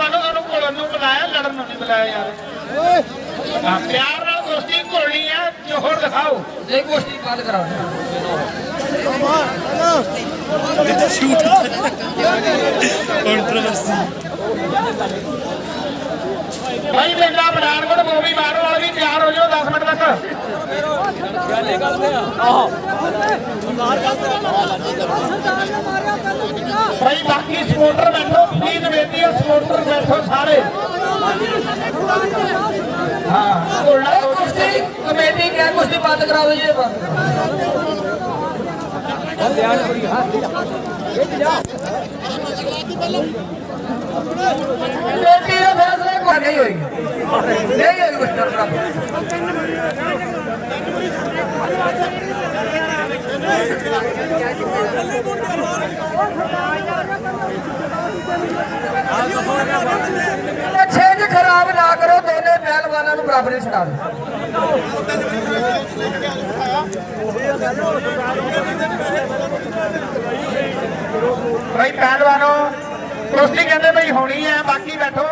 ਪਹਿਲਵਾਨੋ ਤੁਹਾਨੂੰ ਘੋਲਣ ਨੂੰ ਬੁਲਾਇਆ ਲੜਨ ਨੂੰ ਨਹੀਂ ਬੁਲਾਇਆ ਯਾਰ। ਹਾਂ, ਪਿਆਰ ਨਾਲ ਦੋਸਤੀ ਘੋਲਣੀ ਆ ਜੋਹਰ ਦਿਖਾਓ। ਨਹੀਂ ਕੁਸ਼ਤੀ ਬੰਦ ਕਰਾਓ। ਕੰਟਰੋਵਰਸੀ ਭਾਈ ਪਿੰਡਾ ਬਨਾਰਗੜ ਮੂਵੀ ਮਾਰਨ ਵਾਲੇ ਵੀ ਤਿਆਰ ਹੋ ਜਾਓ 10 ਮਿੰਟ ਤੱਕ। ਭਾਈ ਬਾਕੀ ਸਪੋਰਟਰ ਬੈਠੋ ਪਲੀਜ਼ ਬੇਨਤੀ हाँ। कमेटी क्या कुछ बात करा दो ये बात। कमेटी का फैसला को नहीं होगी। नहीं होगी कुछ तो करना ਪਹਿਲਵਾਨਾਂ ਨੂੰ ਬਰਾਬਰੀ ਛਡਾ ਦਿਓ ਭਾਈ ਪਹਿਲਵਾਨੋ ਕੁਸ਼ਤੀ ਕਹਿੰਦੇ ਭਈ ਹੋਣੀ ਹੈ ਬਾਕੀ ਬੈਠੋ।